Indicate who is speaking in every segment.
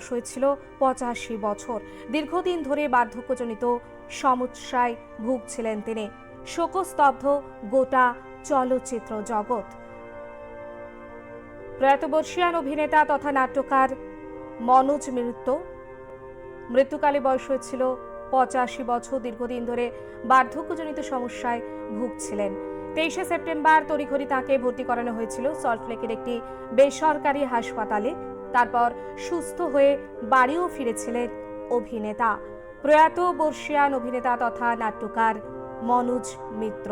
Speaker 1: বয়স হয়েছিল পঁচাশি বছর। দীর্ঘদিন ধরে বার্ধক্যজনিত সমস্যায় ভুগছিলেন তিনি। শোকস্তব্ধ গোটা চলচ্চিত্র জগৎ। প্রয়াত বর্ষিয়ান অভিনেতা তথা নাট্যকার মনোজ মৃত্য মৃত্যুকালে বয়স হয়েছিল পঁচাশি বছর। দীর্ঘদিন ধরে বার্ধক্যজনিত সমস্যায় ভুগছিলেন। তেইশে সেপ্টেম্বর তড়িঘড়ি তাকে ভর্তি করানো হয়েছিল সল্টলেকের একটি বেসরকারি হাসপাতালে। তারপর সুস্থ হয়ে বাড়িও ফিরেছিলেন অভিনেতা। প্রয়াত বর্ষিয়ান অভিনেতা তথা নাট্যকার মনোজ মিত্র।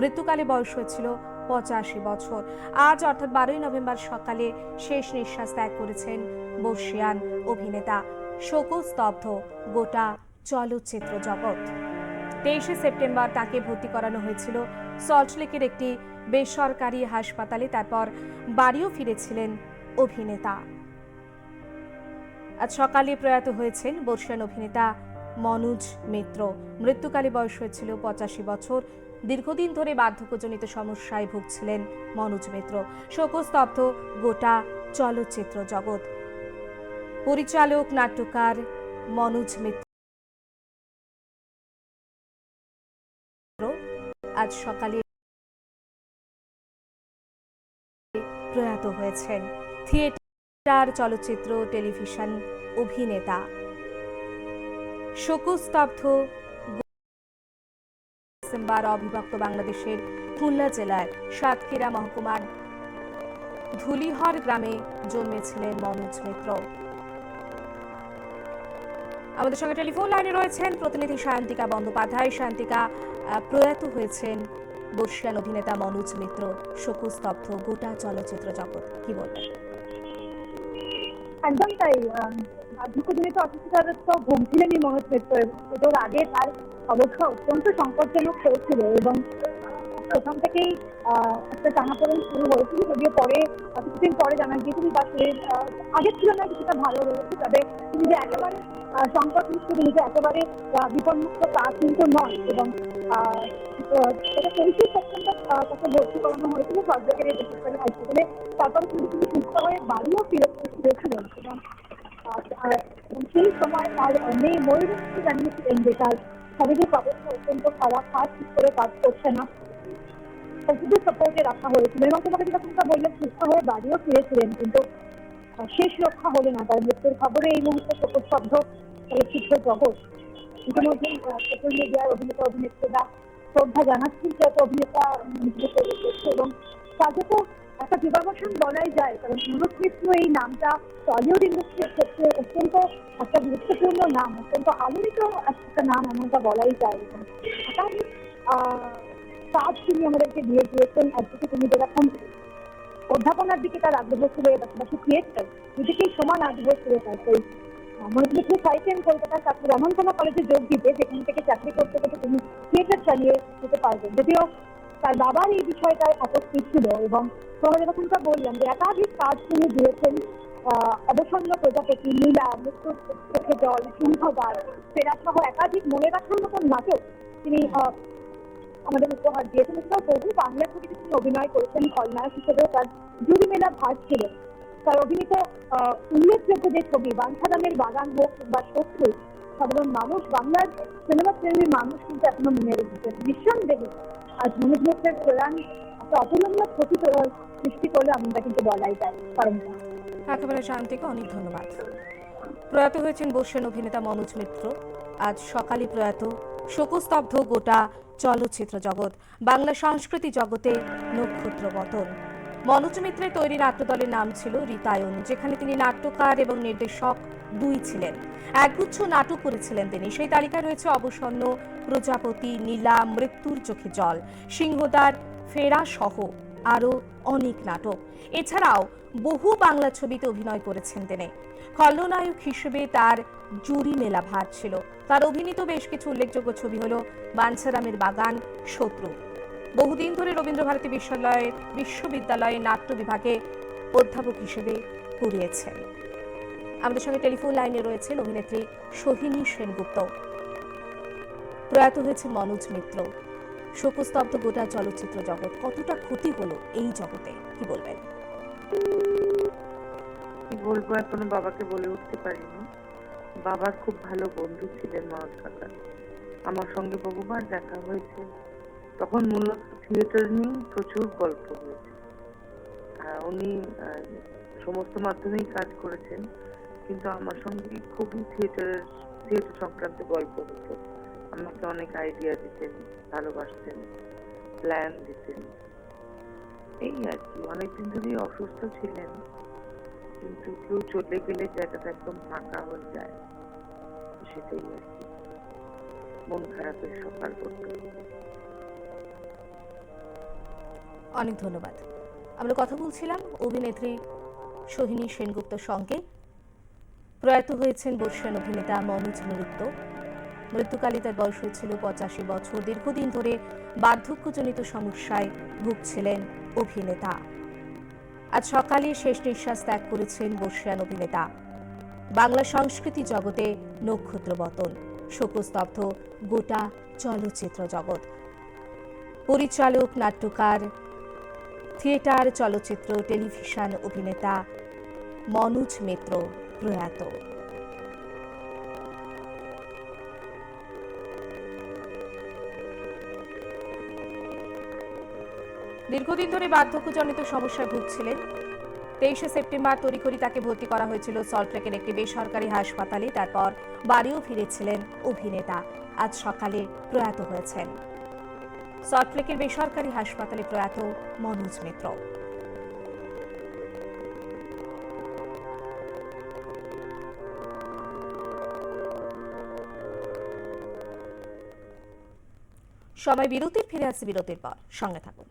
Speaker 1: মৃত্যুকালে বয়স হয়েছিল পঁচাশি বছর। আজ অর্থাৎ বারোই নভেম্বর সকালে শেষ নিঃশ্বাস ত্যাগ করেছেন বর্ষিয়ান অভিনেতা। শোকস্তব্ধ গোটা চলচ্চিত্র জগৎ। তেইশে সেপ্টেম্বর তাকে ভর্তি করানো হয়েছিল। সল্টলেকের একটি বেসরকারি হাসপাতালে তারপর বাড়িও ফিরেছিলেন অভিনেতা। আজ সকালে প্রয়াত হয়েছেন বর্ষিয়ান অভিনেতা মনোজ মিত্র। মৃত্যুকালে বয়স হয়েছিল পঁচাশি বছর। দীর্ঘদিন ধরে বার্ধক্যজনিত সমস্যায় ভুগছিলেন মনোজ মিত্র। শোকস্তব্ধ গোটা চলচ্চিত্র জগৎ। পরিচালক, নাট্যকার মনোজ মিত্র। আজ সকালে প্রয়াত হয়েছেন থিয়েটার, চলচ্চিত্র, টেলিভিশন অভিনেতা। শোকস্তব্ধ ডিসেম্বর অবিভক্ত বাংলাদেশের খুলনা জেলার সাতক্ষীরা মহকুমার ধুলিহর গ্রামে জন্মেছিলেন মনোজ মিত্র। আমাদের সঙ্গে টেলিফোন লাইনে রয়েছেন প্রতিনিধি শান্তিকা বন্দ্যোপাধ্যায়। শান্তিকা প্রয়াত হয়েছেন বর্ষিয়ান অভিনেতা মনোজ মিত্র, শোকস্তব্ধ গোটা চলচ্চিত্র জগৎ। কি বলবেন?
Speaker 2: একদম তাই বার্ধক্যজনিত অসুস্থতার তো ভুগছিলেনই মনোজ মিত্র এটার আগে তার অবস্থা অত্যন্ত সংকটজনক হয়েছিল, এবং প্রথম থেকেই একটা টানাপোড়েন শুরু হয়েছিল যদিও পরে কিছুদিন পরে জানা তার শরীর আহ, আগের তুলনায় কিছুটা ভালো রয়েছে তবে তিনি যে একেবারে সংকট মুক্ত তিনি যে একেবারে বিপন্মুক্ত তা কিন্তু নয় এবং এটা সেপ্টেম্বর তাকে ভর্তি করানো হয়েছিল সরকারের বেসরকারি হাসপাতালে কিন্তু সুস্থ হয়ে বাড়িও ফিরে ফিরেছিলেন এবং সেই সময় তার মেয়ে ময়ূরী জানিয়েছিলেন যে তার অবস্থা অত্যন্ত খারাপ হাত ঠিক করে কাজ করছে না। ওষুধের সাপোর্টে রাখা হয়েছিল এবং তোমাকে যেটা তোমরা বললেন সুস্থ হয়ে বাড়িও ফিরেছিলেন কিন্তু শেষ রক্ষা হলো না। তার মৃত্যুর খবরে এই মুহূর্তে শোকস্তব্ধ চলচ্চিত্র জগৎ। ইতিমধ্যেই সোশ্যাল মিডিয়ায় অভিনেতা অভিনেত্রীরা শ্রদ্ধা জানাচ্ছেন যে অভিনেতা মৃত্যু এবং তাকে তো একটা বিবাহসন বলাই যায় কারণ মনোজ এই নামটা টলিউড ইন্ডাস্ট্রির ক্ষেত্রে অত্যন্ত একটা গুরুত্বপূর্ণ নাম অত্যন্ত আলোড়িত একটা নাম এমনটা বলাই যায় আহ, কাজ তিনি আমাদেরকে দিয়ে দিয়েছেন একদিকে তিনি যেরকম অধ্যাপনার দিকে তার আগ্রহ ছিল পাশাপাশি থিয়েটার দুদিকেই সমান আগ্রহ ছিল তার সেই চাইছেন কলকাতার ছাত্র রমনতলা কলেজে যোগ দিতে, যেখান থেকে চাকরি করতে করতে তিনি চালিয়ে যেতে পারবেন যদিও তার বাবার এই বিষয়টায় আপত্তি ছিল এবং তোমার যেরকমটা বললাম যে একাধিক কাজ তিনি দিয়েছেন অবসন্ন প্রজাপতি নীলা মৃত্যু জল সিংহবার ফেরা সহ একাধিক মনে রাখার মতন নাটক তিনি আমাদের উপহার দিয়েছেন। এছাড়াও বহু বাংলা ছবিতে তিনি অভিনয় করেছেন খলনায়ক হিসেবেও তার জুড়ি মেলা ভার ছিল। তার অভিনীত উল্লেখযোগ্য যে ছবি বাঞ্ছারামের বাগান হোক কিংবা শত্রু, সাধারণ মানুষ, বাংলার সিনেমা প্রেমী মানুষ কিন্তু এখনও মনে রেখেছেন। নিঃসন্দেহে আজ মনোজ মিত্রের প্রয়াণ একটা অতুলনীয় ক্ষতি সৃষ্টি করলে এমনটা কিন্তু বলাই যায়, কারণ
Speaker 1: একেবারে শান্তিকে অনেক ধন্যবাদ। প্রয়াত হয়েছেন বর্ষিয়ান অভিনেতা মনোজ মিত্র। আজ সকালে প্রয়াত শোকস্তব্ধ গোটা চলচ্চিত্র জগৎ। বাংলা সংস্কৃতি জগতে নক্ষত্র বতন মনোজ মিত্রের তৈরি নাট্যদলের নাম ছিল রীতায়ন, যেখানে তিনি নাট্যকার এবং নির্দেশক দুই ছিলেন। একগুচ্ছ নাটক করেছিলেন তিনি। সেই তালিকায় রয়েছে অবসন্ন প্রজাপতি, নীলা, মৃত্যুর চোখে জল সিংহদার ফেরা সহ আরও অনেক নাটক। এছাড়াও বহু বাংলা ছবিতে অভিনয় করেছেন তিনি। খলনায়ক হিসেবে তার জুরি মেলা ভার ছিল। তার অভিনীত বেশ কিছু উল্লেখযোগ্য ছবি হল বাঞ্ছারামের বাগান, শত্রু। বহুদিন ধরে রবীন্দ্রভারতী বিশ্ববিদ্যালয়ের বিশ্ববিদ্যালয়ে নাট্য বিভাগে অধ্যাপক হিসেবে পড়িয়েছেন আমাদের সঙ্গে টেলিফোন লাইনে রয়েছেন অভিনেত্রী সোহিনী সেনগুপ্ত। প্রয়াত হয়েছে মনোজ মিত্র। শোকস্তব্ধ গোটা চলচ্চিত্র জগৎ কতটা ক্ষতি হলো এই জগতে? কি বলবেন?
Speaker 3: কি বলব, এখনও বাবাকে বলে উঠতে পারিনি। বাবার খুব ভালো বন্ধু ছিলেন মনোজ কাকা। আমার সঙ্গে বহুবার দেখা হয়েছে। তখন মূলত থিয়েটার নিয়ে প্রচুর গল্প হয়েছে। উনি সমস্ত মাধ্যমেই কাজ করেছেন। কিন্তু আমার সঙ্গে খুবই থিয়েটারের, থিয়েটার সংক্রান্ত গল্প হতো। আমাকে অনেক আইডিয়া দিতেন, ভালোবাসতেন প্ল্যান দিতেন। এই আর কি, অনেকদিন ধরেই অসুস্থ ছিলেন, কিন্তু কেউ চলে গেলে জায়গাটা একদম ফাঁকা হয়ে যায়, সেটাই আর কি। মন খারাপের সকাল করতে
Speaker 1: অনেক ধন্যবাদ। আমরা কথা বলছিলাম অভিনেত্রী সোহিনী সেনগুপ্তর সঙ্গে। প্রয়াত হয়েছেন বর্ষিয়ান অভিনেতা মনোজ নৃত্য মৃত্যুকালে তার বয়স হয়েছিল পঁচাশি বছর। দীর্ঘদিন ধরে বার্ধক্যজনিত সমস্যায় ভুগছিলেন অভিনেতা। আজ সকালে শেষ নিঃশ্বাস ত্যাগ করেছেন বর্ষিয়ান অভিনেতা। বাংলা সংস্কৃতি জগতে নক্ষত্র বতন শোকস্তব্ধ গোটা চলচ্চিত্র জগৎ। পরিচালক, নাট্যকার, থিয়েটার, চলচ্চিত্র, টেলিভিশন অভিনেতা মনোজ মিত্র প্রয়াত। দীর্ঘদিন ধরে বার্ধক্যজনিত সমস্যায় ভুগছিলেন। তেইশে সেপ্টেম্বর তড়িঘড়ি তাকে ভর্তি করা হয়েছিল সল্টলেকের একটি বেসরকারি হাসপাতালে। তারপর বাড়িও ফিরেছিলেন অভিনেতা। আজ সকালে প্রয়াত হয়েছেন। সল্টলেকের বেসরকারি হাসপাতালে প্রয়াত মনোজ মিত্র। সময় বিরতির, ফিরে আসছে বিরতির পর। সঙ্গে থাকুন।